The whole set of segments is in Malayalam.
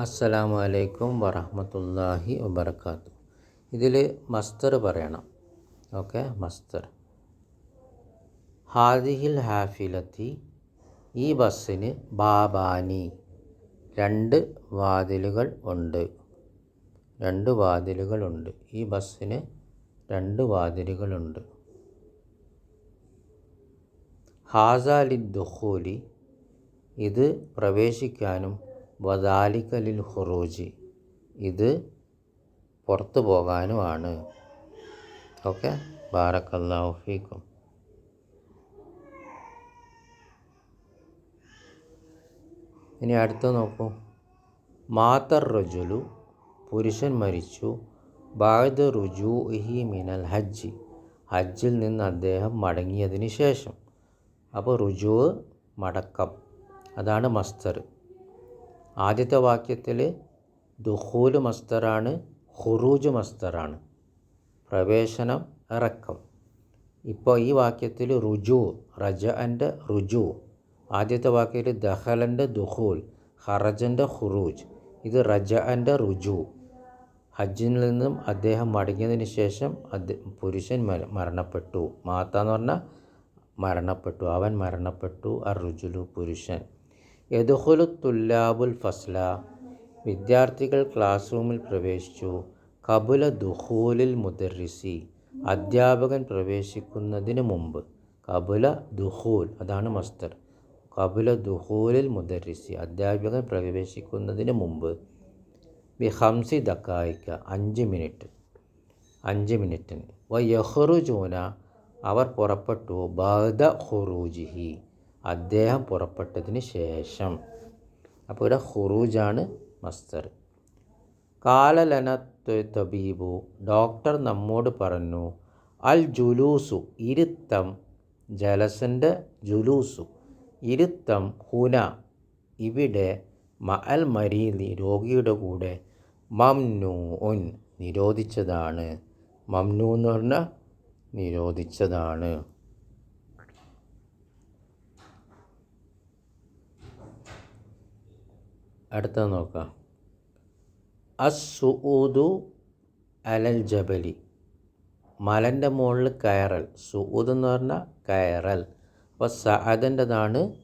അസ്സലാമു അലൈക്കും വറഹമത്തല്ലാഹി വബർക്കാത്തു ഇതിൽ മസ്തർ പറയണം. ഓക്കെ മസ്തർ. ഹാദിഹിൽ ഹാഫിലത്തി ഈ ബസ്സിന് ബാബാനി രണ്ട് വാതിലുകൾ ഉണ്ട്. രണ്ട് വാതിലുകളുണ്ട് ഈ ബസ്സിന് രണ്ട് വാതിലുകളുണ്ട് ഹാസാലി ദുഹൂലി ഇത് പ്രവേശിക്കാനും വദാലിക്കലിൽ ഹുറൂജി ഇത് പുറത്തു പോകാനുമാണ്. ഓക്കെ? ബാറക്കല്ലാഹു ഫീക്കും. ഇനി അടുത്ത നോക്കൂ. മാതർ റജുലു പുരുഷൻ മരിച്ചു. ബാദ് റുജു ഇഹി മിനൽ ഹജ്ജ്. ഹജ്ജിൽ നിന്ന് അദ്ദേഹം മടങ്ങിയതിന് ശേഷം. അപ്പോൾ റുജു മടക്കം. അതാണ് മസ്തർ. ആദ്യത്തെ വാക്യത്തിൽ ദുഹൂൽ മസ്തറാണ് ഹുറൂജ് മസ്തറാണ്. പ്രവേശനം ഇറക്കം. ഇപ്പോൾ ഈ വാക്യത്തിൽ റുജു റജ എന്റെ റുജു. ആദ്യത്തെ വാക്യത്തിൽ ദഹലന്റെ ദുഹൂൽ ഹറജന്റെ ഹുറൂജ് ഇത് റജ എന്റെ റുജു. ഹജ്ജിൽ നിന്നും അദ്ദേഹം മടങ്ങിയതിന് ശേഷം പുരുഷൻ മരണപ്പെട്ടു. മാത്ത എന്ന് പറഞ്ഞാൽ മരണപ്പെട്ടു അവൻ മരണപ്പെട്ടു. അർ റുജുലു പുരുഷൻ. യദുഹുലു തുല്ലാബുൽ ഫസ്ല. വിദ്യാർത്ഥികൾ ക്ലാസ് റൂമിൽ പ്രവേശിച്ചു. കബുല ദുഹൂലിൽ മുദർസി അധ്യാപകൻ പ്രവേശിക്കുന്നതിന് മുമ്പ്. കബുല ദുഹൂൽ അതാണ് മസ്തർ. കബുല ദുഹൂലിൽ മുദർസി അധ്യാപകൻ പ്രവേശിക്കുന്നതിന് മുമ്പ്. ബി ഹംസി ദക്കായിക്ക അഞ്ച് മിനിറ്റ്. അഞ്ച് മിനിറ്റിന്. വ യഹ്റുജൂന അവർ പുറപ്പെട്ടു. ബാദ ഹുറൂജിഹി അദ്ദേഹം പുറപ്പെട്ടതിന് ശേഷം. അപ്പോൾ ഇവിടെ ഹുറൂജാണ് മസ്തർ കാലലന തബീബു ഡോക്ടർ നമ്മോട് പറഞ്ഞു അൽ ജുലൂസു ഇരുത്തം ജലസന്റെ ജുലൂസു ഇരുത്തം ഹുന ഇവിടെ മഅൽ മരീദി രോഗിയുടെ കൂടെ മംനു ഉൻ നിരോധിച്ചതാണ്. മംനു എന്ന് പറഞ്ഞാൽ നിരോധിച്ചതാണ്. അടുത്ത നോക്കാം. അസുദു അലൽ ജബലി. മലന്റെ മുകളിൽ കയറൽ. സുഊദ് എന്ന് പറഞ്ഞാൽ കയറൽ. അപ്പോൾ സഅദന്റെതാണ്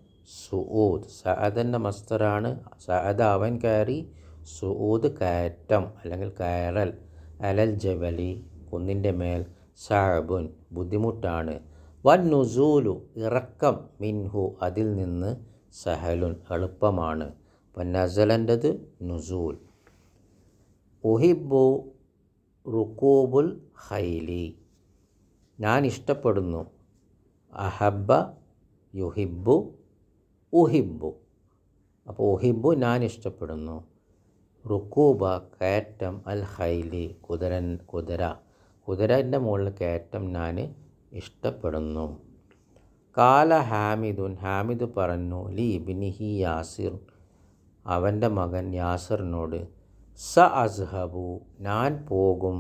സുഊദ്. സഅദന്റെ മസ്തറാണ്. സഅദ് അവൻ കയറി സുഊദ് കയറ്റം അല്ലെങ്കിൽ കയറൽ. അലൽ ജബലി കുന്നിന്റെ മേൽ സാബുൻ ബുദ്ധിമുട്ടാണ്. വൻ നുസൂലു ഇറക്കം മിൻഹു അതിൽ നിന്ന് സഹലുൻ എളുപ്പമാണ്. അപ്പം നുസൂൽ. ഒഹിബു റുക്കൂബുൽ ഹൈലി ഞാൻ ഇഷ്ടപ്പെടുന്നു അഹബ യുഹിബു ഉഹിബു അപ്പോൾ ഉഹിബു ഞാൻ ഇഷ്ടപ്പെടുന്നു റുക്കൂബ കയറ്റം അൽ ഹൈലി കുതിരൻ കുതിര. കുതിരന്റെ മുകളിൽ കയറ്റം ഞാൻ ഇഷ്ടപ്പെടുന്നു. കാല ഹാമിദുൻ ഹാമിദ് പറഞ്ഞു ലി ഇബിനിഹി യാസിർ. അവന്റെ മകൻ യാസറിനോട് സ അസ്ഹബു ഞാൻ പോകും.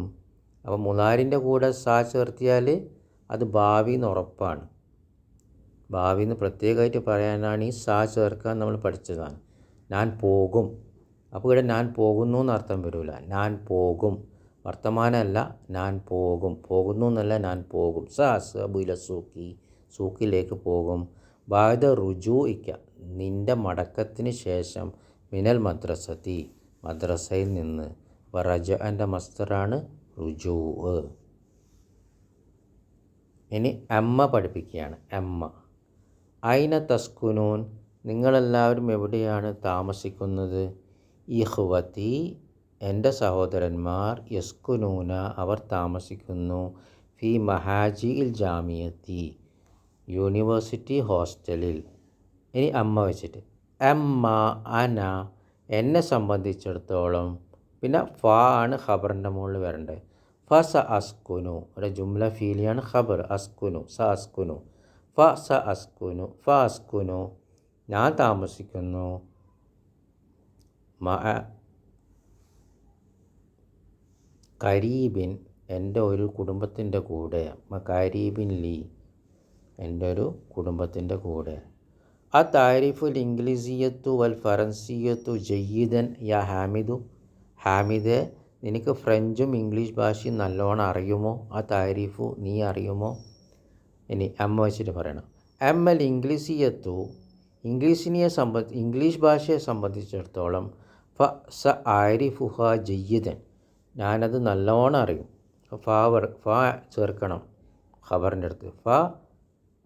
അപ്പോൾ മുലാരിന്റെ കൂടെ സ ചേർത്തിയാൽ അത് ഭാവി എന്ന് ഉറപ്പാണ്. ഭാവി എന്ന് പ്രത്യേകമായിട്ട് പറയാനാണ് ഈ സ ചേർക്കാൻ നമ്മൾ പഠിച്ചതാണ്. ഞാൻ പോകും. അപ്പോൾ ഇവിടെ ഞാൻ പോകുന്നു എന്നർത്ഥം വരില്ല. ഞാൻ പോകും. വർത്തമാനമല്ല ഞാൻ പോകും. പോകുന്നു എന്നല്ല ഞാൻ പോകും. സ അസ്ഹബുല സൂക്കി സൂക്കിലേക്ക് പോകും. ബാധ റുജു ഇക്ക നിന്റെ മടക്കത്തിന് ശേഷം മിനൽ മദ്രസത്തി മദ്രസയിൽ നിന്ന് വറജ എന്റെ മസ്തറാണ് റുജു. ഇനി അമ്മ പഠിപ്പിക്കുകയാണ്. അമ്മ. ഐന തസ്കുനൂൻ? നിങ്ങളെല്ലാവരും എവിടെയാണ് താമസിക്കുന്നത്? ഇഹ്വതി എന്റെ സഹോദരന്മാർ യസ്കുനൂന അവർ താമസിക്കുന്നു ഫി മഹാജിൽ ജാമിയത്തി യൂണിവേഴ്സിറ്റി ഹോസ്റ്റലിൽ. ഇനി അമ്മ വെച്ചിട്ട്. അമ്മ അന എന്നെ സംബന്ധിച്ചിടത്തോളം പിന്നെ ഫ ആണ് ഖബറിന്റെ മുകളിൽ വരേണ്ടത്. ഫ സ അസ്കുനു. ഒരു ജുംല ഫീലിയാണ് ഖബർ. അസ്കുനു. സ അസ്കുനു. ഫ സ അസ്കുനു. ഫ അസ്കുനു. ഞാൻ താമസിക്കുന്നു. മ കരീബിൻ എന്റെ ഒരു കുടുംബത്തിന്റെ കൂടെ. മ കരീബിൻ ലീ എന്റെ ഒരു കുടുംബത്തിന്റെ കൂടെ. ആ താരിഫുൽ ഇംഗ്ലീസിയത്തു വൽ ഫറൻസിയത്തു ജയ്യിദൻ യാ ഹാമിദു. ഹാമിദ് നിനക്ക് ഫ്രഞ്ചും ഇംഗ്ലീഷ് ഭാഷയും നല്ലോണം അറിയുമോ? ആ താരിഫു നീ അറിയുമോ? ഇനി അമ്മ വെച്ചിട്ട് പറയണം. എം എൽ ഇംഗ്ലീസിയത്തു ഇംഗ്ലീഷിനെ സംബന്ധി ഇംഗ്ലീഷ് ഭാഷയെ സംബന്ധിച്ചിടത്തോളം ഫ സ ആരിഫുഹ ജയ്യിദൻ ഞാനത് നല്ലോണം അറിയും. ഫ വർ ഫ ചേർക്കണം. ഖബറിന്റെ അടുത്ത്. ഫ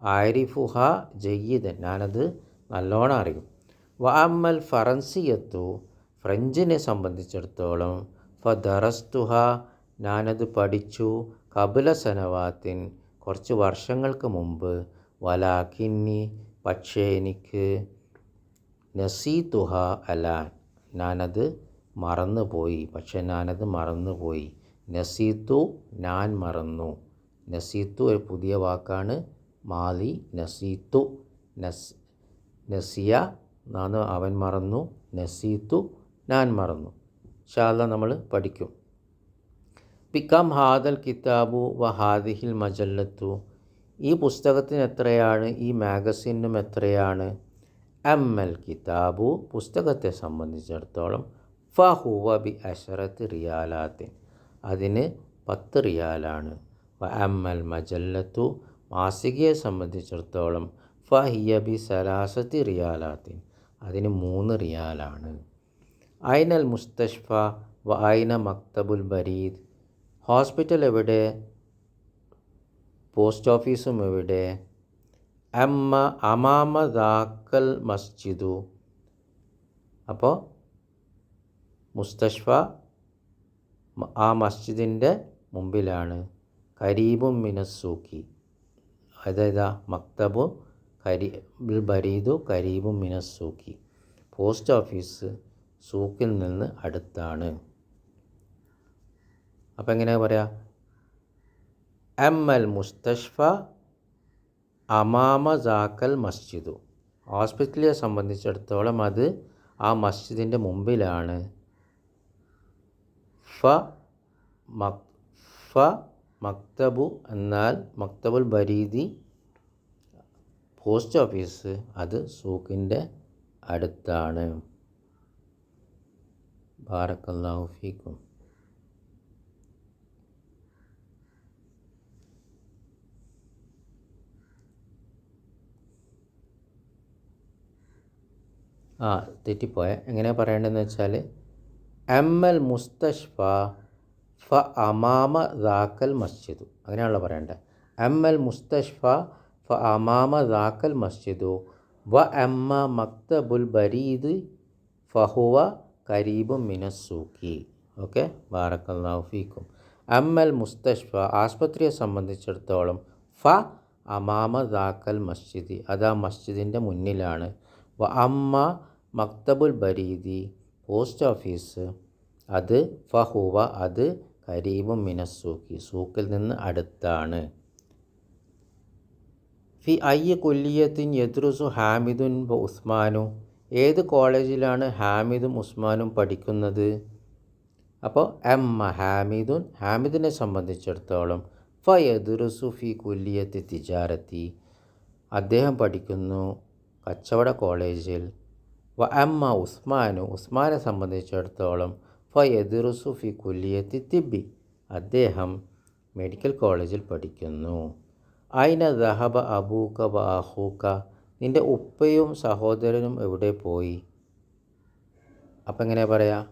ആരിഫുഹ ജയ്യിദൻ ഞാനത് നല്ലോണം അറിയും. വ അമ്മൽ ഫറൻസിയത്തു ഫ്രഞ്ചിനെ സംബന്ധിച്ചിടത്തോളം ഫ ദറസ്തുഹ ഞാനത് പഠിച്ചു കപില സനവാത്തിൻ കുറച്ച് വർഷങ്ങൾക്ക് മുമ്പ്. വലാക്കിന്നി പക്ഷേ എനിക്ക് നസീതുഹ അലാൻ ഞാനത് മറന്നുപോയി. പക്ഷെ ഞാനത് മറന്നുപോയി. നസീത്തു ഞാൻ മറന്നു. നസീത്തു ഒരു പുതിയ വാക്കാണ് മാലി നസീത്തു നസ് നസിയ നാന്ന് അവൻ മറന്നു നസീത്തു ഞാൻ മറന്നു. ഷാല നമ്മൾ പഠിക്കും. പിക്കാം ഹാദൽ കിതാബു വ ഹാദിഹിൽ മജല്ലത്തു. ഈ പുസ്തകത്തിന് എത്രയാണ് ഈ മാഗസീനും എത്രയാണ്? എം എൽ കിതാബു പുസ്തകത്തെ സംബന്ധിച്ചിടത്തോളം ഫഹുവ ബി അഷറത്ത് റിയാലാത്തിൻ. അതിന് പത്ത് റിയാലാണ്. വ എം എൽ മജല്ലത്തു മാസികയെ സംബന്ധിച്ചിടത്തോളം ഫഹിയ ബി സലാസത്തി റിയാലാത്തിൻ. അതിന് മൂന്ന് റിയാലാണ്. ഐനൽ മുസ്തഷ്ഫ വ ഐന മക്തബുൽ ബരീദ്. ഹോസ്പിറ്റൽ എവിടെ? പോസ്റ്റ് ഓഫീസും എവിടെ? അമ്മ അമാമ ദാക്കൽ മസ്ജിദു. അപ്പോൾ മുസ്തഷ്ഫ ആ മസ്ജിദിന്റെ മുമ്പിലാണ്. കരീബും മിനസ്സൂക്കി. അതായത് മക്തബു കരി ബരീദു കരീബും മിനസൂക്കി പോസ്റ്റ് ഓഫീസ് സൂക്കിൽ നിന്ന് അടുത്താണ്. അപ്പം എങ്ങനെയാ പറയാ? എം എൽ മുസ്തഷ്ഫ അമാമ ജാക്കൽ മസ്ജിദു. ഹോസ്പിറ്റലിനെ സംബന്ധിച്ചിടത്തോളം അത് ആ മസ്ജിദിന്റെ മുമ്പിലാണ്. ഫ മക് ഫ മക്തബു എന്നാൽ മക്തബുൽ ബരീദി പോസ്റ്റ് ഓഫീസ് അത് സൂക്കിന്റെ അടുത്താണ്. ബാറക്കല്ലാഹു ഫീക്കും. ആ തെറ്റിപ്പോയ. എങ്ങനെയാണ് പറയേണ്ടതെന്ന് വെച്ചാൽ എം എൽ മുസ്തഷ്ഫ ഫ അമാമ ദാക്കൽ മസ്ജിദു. അങ്ങനെയാണല്ലോ പറയേണ്ടത്. എം എൽ മുസ്തഷ്ഫ ഫ അമാമ ദാക്കൽ മസ്ജിദു. വ എമ്മ മക്തബുൽ ബരീദ് ഫഹുവ കരീബും മിനസൂക്കി ഓക്കെ? ബാറക്കൽ ഫീക്കും. എം എൽ മുസ്തഷ്ഫ ആസ്പത്രിയെ സംബന്ധിച്ചിടത്തോളം ഫ അമാമ ദാക്കൽ മസ്ജിദ്. അത് ആ മസ്ജിദിന്റെ മുന്നിലാണ്. വ അമ്മ മക്തബുൽ ബരീദി പോസ്റ്റ് ഓഫീസ്. അത് ഫഹുവ അത് കരീബും മിനസ്സൂക്കി സൂക്കിൽ നിന്ന് അടുത്താണ്. ഫി അയ്യ കൊല്ലിയത്തിൻ യദ്രുസു ഹാമിദുൻ ഉസ്മാനു. ഏത് കോളേജിലാണ് ഹാമിദും ഉസ്മാനും പഠിക്കുന്നത്? അപ്പോൾ എം ഹാമിദുൻ ഹാമിദിനെ സംബന്ധിച്ചിടത്തോളം ഫ യദ്രുസു ഫി കുല്ലിയത്തി തിജാരത്തി. അദ്ദേഹം പഠിക്കുന്നു കച്ചവട കോളേജിൽ. വ എം ഉസ്മാനു ഉസ്മാനെ സംബന്ധിച്ചിടത്തോളം ഫ യദിറുസു ഫി കുല്യത്തി തിബി അദ്ദേഹം മെഡിക്കൽ കോളേജിൽ പഠിക്കുന്നു. അയിന ദഹബ അബൂക്ക വ നിന്റെ ഉപ്പയും സഹോദരനും എവിടെ പോയി? അപ്പം എങ്ങനെ പറയാ?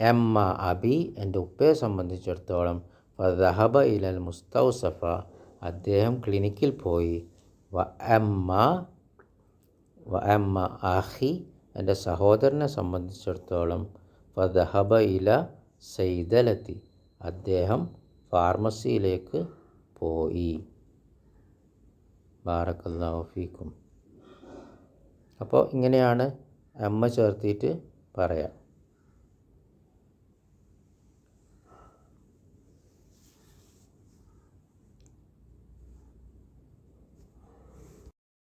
എമ്മ അബി എന്റെ ഉപ്പയെ സംബന്ധിച്ചിടത്തോളം ദഹബ ഇലൽ മുസ്തൗസഫ. അദ്ദേഹം ക്ലിനിക്കിൽ പോയി. വ എമ്മ വ എമ്മ അഹി എന്റെ സഹോദരനെ സംബന്ധിച്ചിടത്തോളം ഫദഹബ ഇല സൈദലത്തി. അദ്ദേഹം ഫാർമസിയിലേക്ക് പോയി. ബാറക്കല്ലാഹു ഫീക്കും. അപ്പോൾ ഇങ്ങനെയാണ് അമ്മ ചേർത്തിട്ട് പറയാം.